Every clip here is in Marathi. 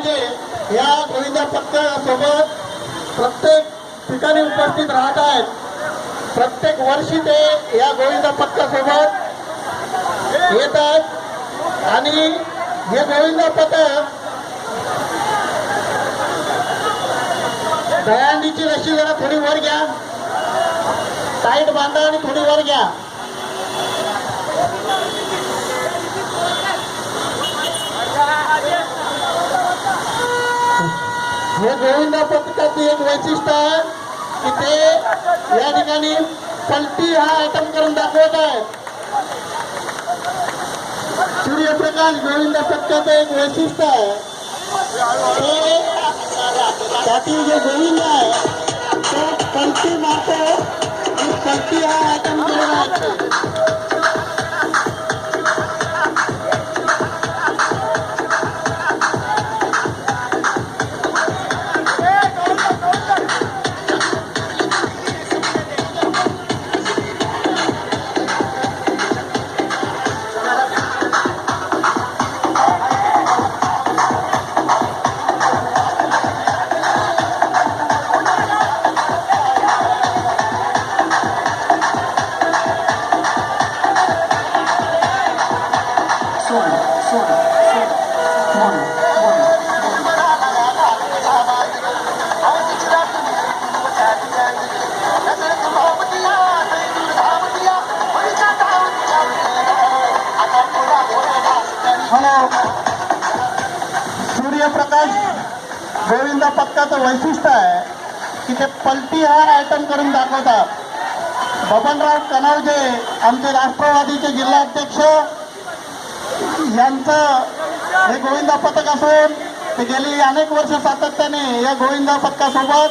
म्हणजे या गोविंद पक्का सोबत प्रत्येक ठिकाणी उपस्थित राहत आहेत. प्रत्येक वर्षी ते या गोविंद पक्का सोबत येतात आणि हे गोविंद पथक दयांडीची रशी जरा थोडी वर घ्या. टाईट बांधा आणि थोडी वर घ्या. हे गोविंदा पथकाची एक वैशिष्ट्य आहे की ते या ठिकाणी पलटी हा आयटम करून दाखवत आहेत सूर्यप्रकाश गोविंद पथकाचं एक वैशिष्ट्य आहे. ते त्यातील जे गोविंद आहे तो पलटी मारतो आणि पलटी हा आयटम करून सूर्यप्रकाश गोविंदा पथकाचं वैशिष्ट्य आहे की ते पलटी हा आयटम करून दाखवतात. बबनराव कनावजे आमचे राष्ट्रवादीचे जिल्हाध्यक्ष यांचं हे गोविंदा पथक असून ते गेली अनेक वर्ष सातत्याने या गोविंदा पथकासोबत.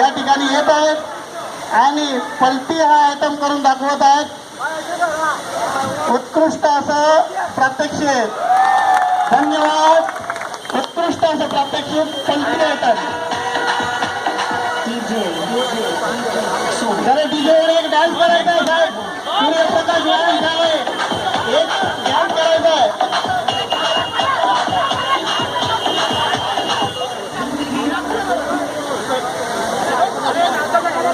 या ठिकाणी येत आहेत आणि पलटी हा आयटम करून दाखवत आहेत. उत्कृष्ट असं प्रात्यक्षिक. धन्यवाद. उत्कृष्ट असं प्रात्यक्षिक. पलटी आयटम. डीजे जरा डीजेवर एक डान्स करायचा